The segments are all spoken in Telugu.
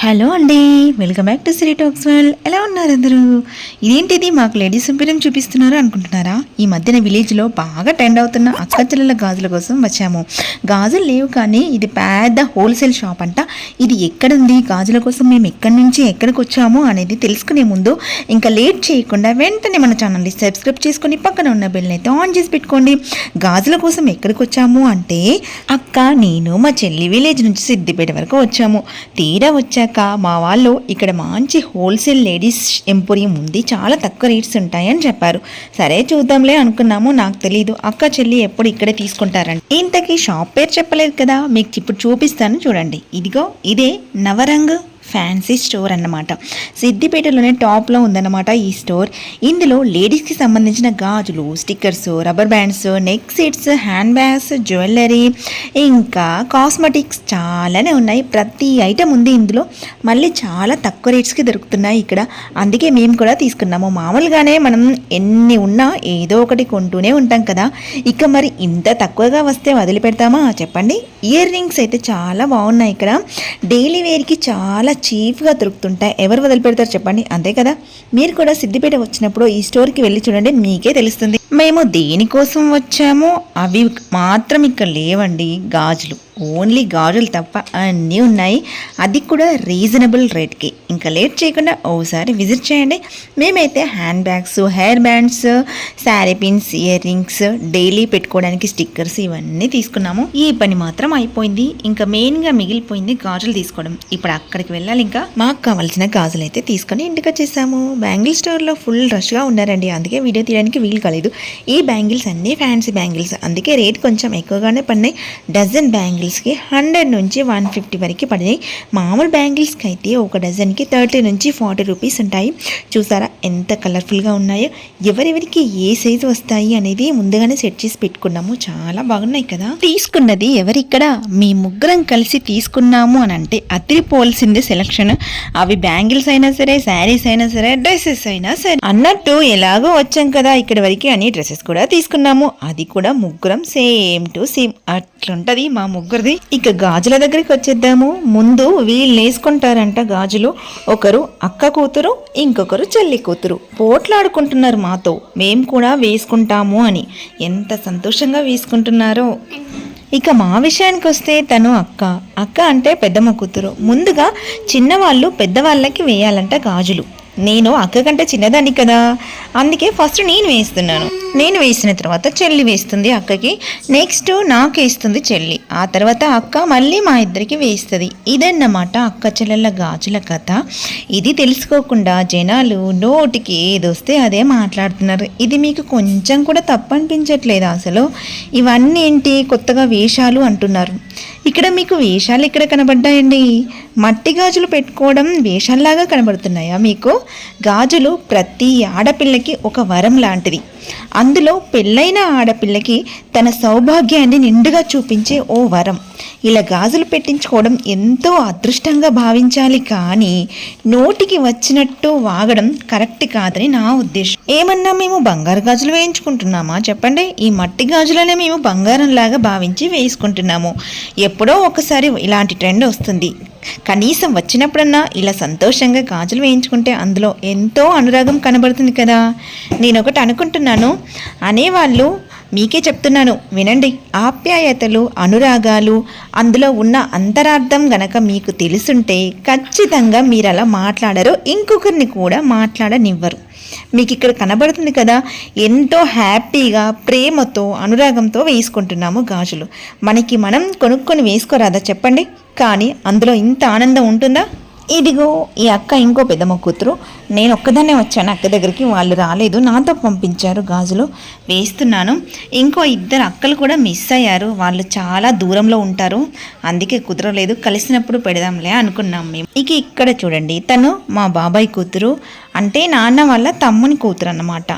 హలో అండి welcome back to Siri talks well ఎలా ఉన్నారు అందరూ? ఇదేంటిది? మాకు లేడీస్ ఇంపీరియం చూపిస్తున్నారు అనుకుంటున్నారా? ఈ మధ్యన విలేజ్లో బాగా ట్రెండ్ అవుతున్న అక్కచెల్లెల గాజుల కోసం వచ్చాము. గాజులు లేవు కానీ ఇది పెద్ద హోల్సేల్ షాప్ అంట. ఇది ఎక్కడుంది? గాజుల కోసం మేము ఎక్కడి నుంచి ఎక్కడికి వచ్చాము అనేది తెలుసుకునే ముందు ఇంకా లేట్ చేయకుండా వెంటనే మన ఛానల్ని సబ్స్క్రైబ్ చేసుకొని పక్కన ఉన్న బెల్ని అయితే ఆన్ చేసి పెట్టుకోండి. గాజుల కోసం ఎక్కడికి వచ్చాము అంటే అక్క నేను మా చెల్లి విలేజ్ నుంచి సిద్దిపేట వరకు వచ్చాము. తీరా వచ్చాక మా వాళ్ళు ఇక్కడ మంచి హోల్సేల్ లేడీస్ ఎంపోరియం ఉంది చాలా తక్కువ రేట్స్ ఉంటాయని చెప్పారు. సరే చూద్దాంలే అనుకున్నాము నాకు తెలియదు అక్క చెల్లి ఎప్పుడు ఇక్కడే తీసుకుంటారండి ఇంతకీ షాప్ పేరు చెప్పలేదు కదా మీకు ఇప్పుడు చూపిస్తాను చూడండి. ఇదిగో ఇదే నవరంగ్. ఫ్యాన్సీ స్టోర్ అన్నమాట. సిద్దిపేటలోనే టాప్లో ఉందన్నమాట ఈ స్టోర్ ఇందులో లేడీస్కి సంబంధించిన గాజులు stickers rubber bands neck sets hand bags jewellery ఇంకా కాస్మెటిక్స్ చాలానే ఉన్నాయి. ప్రతి ఐటెం ఉంది ఇందులో. మళ్ళీ చాలా తక్కువ రేట్స్కి దొరుకుతున్నాయి ఇక్కడ. అందుకే మేము కూడా తీసుకున్నాము. మామూలుగానే మనం ఎన్ని ఉన్నా ఏదో ఒకటి కొంటూనే ఉంటాం కదా. ఇక మరి ఇంత తక్కువగా వస్తే వదిలిపెడతామా? చెప్పండి. ఇయర్ రింగ్స్ అయితే చాలా బాగున్నాయి ఇక్కడ. డైలీ వేర్కి చాలా చీఫ్గా దొరుకుతుంటాయి. ఎవరు వదిలిపెడతారు చెప్పండి. అంతే కదా? మీరు కూడా సిద్దిపేట వచ్చినప్పుడు ఈ స్టోర్కి వెళ్ళి చూడండి. మీకే తెలుస్తుంది. మేము దేనికోసం వచ్చామో అవి మాత్రం ఇక్కడ లేవండి. గాజులు. ఓన్లీ గాజులు తప్ప అన్నీ ఉన్నాయి. అది కూడా రీజనబుల్ రేట్కి. ఇంకా లేట్ చేయకుండా ఓసారి విజిట్ చేయండి. మేమైతే hand bags hair bands sari pins ear rings daily పెట్టుకోవడానికి స్టిక్కర్స్ ఇవన్నీ తీసుకున్నాము. ఈ పని మాత్రం అయిపోయింది. ఇంకా మెయిన్గా మిగిలిపోయింది గాజులు తీసుకోవడం. ఇప్పుడు అక్కడికి వెళ్ళి వెళ్ళాలి ఇంకా? మాకు కావాల్సిన గాజులు అయితే తీసుకొని ఇంటికి వచ్చేసాము బ్యాంగిల్ స్టోర్లో ఫుల్ రష్గా ఉన్నారండి. అందుకే వీడియో తీయడానికి వీలు కాలేదు. ఈ బ్యాంగిల్స్ అన్నీ ఫ్యాన్సీ బ్యాంగిల్స్. అందుకే రేట్ కొంచెం ఎక్కువగానే పడినాయి. డజన్ బ్యాంగిల్స్కి హండ్రెడ్ నుంచి వన్ ఫిఫ్టీ వరకు పడినాయి. మామూలు బ్యాంగిల్స్కి అయితే ఒక డజన్కి థర్టీ నుంచి ఫార్టీ రూపీస్ ఉంటాయి. చూసారా ఎంత కలర్ఫుల్గా ఉన్నాయో? ఎవరెవరికి ఏ సైజు వస్తాయి అనేది ముందుగానే సెట్ చేసి పెట్టుకున్నాము. చాలా బాగున్నాయి కదా? తీసుకున్నది ఎవరిక్కడ? మీ ముగ్గురం కలిసి తీసుకున్నాము అని అంటే అదిరిపోవాల్సిందే సెలక్షన్ అవి బ్యాంగిల్స్ అయినా సరే శారీస్ అయినా సరే డ్రెస్సెస్ అయినా సరే. అన్నట్టు ఎలాగో వచ్చాం కదా ఇక్కడ వరకు అని డ్రెస్సెస్ కూడా తీసుకున్నాము. అది కూడా ముగ్గురం సేమ్ టు సేమ్. అట్లుంటది మా ముగ్గురిది. ఇక గాజుల దగ్గరికి వచ్చేద్దాము. ముందు వీళ్ళు వేసుకుంటారంట గాజులు. ఒకరు అక్క కూతురు ఇంకొకరు చెల్లి కూతురు. పోట్లాడుకుంటున్నారు మాతో. మేము కూడా వేసుకుంటాము అని. ఎంత సంతోషంగా వేసుకుంటున్నారో. ఇక మా విషయానికి వస్తే తను అక్క. అక్క అంటే పెద్దమ్మ కూతురు. ముందుగా చిన్నవాళ్ళు పెద్దవాళ్ళకి వేయాలంట గాజులు. నేను అక్క కంటే చిన్నదాన్ని కదా. అందుకే ఫస్ట్ నేను వేస్తున్నాను నేను వేసిన తర్వాత చెల్లి వేస్తుంది అక్కకి. నెక్స్ట్ నాకు వేస్తుంది చెల్లి. ఆ తర్వాత అక్క మళ్ళీ మా ఇద్దరికి వేస్తుంది ఇదన్నమాట అక్క చెల్లెళ్ళ గాజుల కథ. ఇది తెలుసుకోకుండా జనాలు నోటికి ఏదొస్తే అదే మాట్లాడుతున్నారు. ఇది మీకు కొంచెం కూడా తప్పు అనిపించట్లేదు అసలు. ఇవన్నీ ఏంటి కొత్తగా వేషాలు అంటున్నారు. ఇక్కడ మీకు వేషాలు ఎక్కడ కనబడ్డాయండి? మట్టి గాజులు పెట్టుకోవడం వేషాల్లాగా కనబడుతున్నాయా మీకు? గాజులు ప్రతి ఆడపిల్లకి ఒక వరం లాంటిది. అందులో పెళ్ళైన ఆడపిల్లకి తన సౌభాగ్యాన్ని నిండుగా చూపించే ఓ వరం. ఇలా గాజులు పెట్టించుకోవడం ఎంతో అదృష్టంగా భావించాలి కానీ నోటికి వచ్చినట్టు వాగడం కరెక్ట్ కాదని నా ఉద్దేశం. ఏమన్నా మేము బంగారు గాజులు వేయించుకుంటున్నామా? చెప్పండి. ఈ మట్టి గాజులనే మేము బంగారంలాగా భావించి వేసుకుంటున్నాము. ఎప్పుడో ఒకసారి ఇలాంటి ట్రెండ్ వస్తుంది. కనీసం వచ్చినప్పుడన్నా ఇలా సంతోషంగా గాజులు వేయించుకుంటే అందులో ఎంతో అనురాగం కనబడుతుంది కదా. నేను ఒకటి అనుకుంటున్నాను. అనేవాళ్ళు మీకే చెప్తున్నాను వినండి. ఆప్యాయతలు అనురాగాలు అందులో ఉన్న అంతరార్థం గనక మీకు తెలుసుంటే ఖచ్చితంగా మీరు అలా మాట్లాడరు. ఇంకొకరిని కూడా మాట్లాడనివ్వరు. మీకు ఇక్కడ కనబడుతుంది కదా ఎంతో హ్యాపీగా ప్రేమతో అనురాగంతో వేసుకుంటున్నాము గాజులు. మనకి మనం కొనుక్కొని వేసుకోరాదా చెప్పండి? కానీ అందులో ఇంత ఆనందం ఉంటుందా? ఇదిగో ఈ అక్క ఇంకో పెద్దమ్మ కూతురు. నేను ఒక్కదాన్నే వచ్చాను అక్క దగ్గరికి వాళ్ళు రాలేదు. నాతో పంపించారు గాజులు. వేస్తున్నాను. ఇంకో ఇద్దరు అక్కలు కూడా మిస్ అయ్యారు. వాళ్ళు చాలా దూరంలో ఉంటారు. అందుకే కుదరలేదు. కలిసినప్పుడు పెడదాంలే అనుకున్నాం మేము. ఇక ఇక్కడ చూడండి. తను మా బాబాయ్ కూతురు. అంటే నాన్న వాళ్ళ తమ్ముని కూతురు అన్నమాట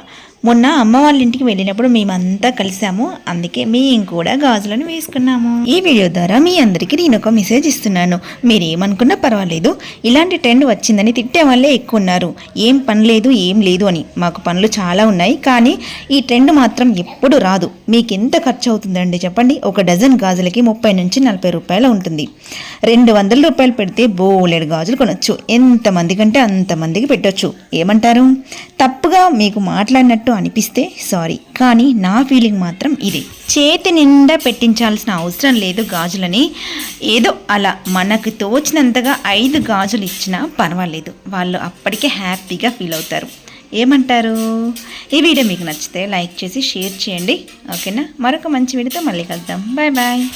మొన్న అమ్మ వాళ్ళ ఇంటికి వెళ్ళినప్పుడు మేమంతా కలిసాము. అందుకే మేము కూడా గాజులను వేసుకున్నాము. ఈ వీడియో ద్వారా మీ అందరికీ నేను ఒక మెసేజ్ ఇస్తున్నాను. మీరు ఏమనుకున్నా పర్వాలేదు. ఇలాంటి ట్రెండ్ వచ్చిందని తిట్టే వాళ్ళే ఎక్కువ ఉన్నారు ఏం పని లేదు ఏం లేదు అని. మాకు పనులు చాలా ఉన్నాయి. కానీ ఈ ట్రెండ్ మాత్రం ఎప్పుడు రాదు. మీకు ఎంత ఖర్చు అవుతుందండి చెప్పండి? ఒక డజన్ గాజులకి ముప్పై నుంచి నలభై రూపాయలు ఉంటుంది. రెండు వందల రూపాయలు పెడితే బోలెడు గాజులు కొనొచ్చు. ఎంతమంది కంటే అంతమందికి పెట్టొచ్చు. ఏమంటారు? తప్పుగా మీకు మాట్లాడినట్టు అనిపిస్తే సారీ. కానీ నా ఫీలింగ్ మాత్రం ఇదే. చేతి నిండా పెట్టించాల్సిన అవసరం లేదు గాజులని. ఏదో అలా మనకు తోచినంతగా ఐదు గాజులు ఇచ్చినా పర్వాలేదు. వాళ్ళు అప్పటికే హ్యాపీగా ఫీల్ అవుతారు. ఏమంటారు? ఈ వీడియో మీకు నచ్చితే లైక్ చేసి షేర్ చేయండి. ఓకేనా? మరొక మంచి వీడియోతో మళ్ళీ కలుద్దాం. Bye bye.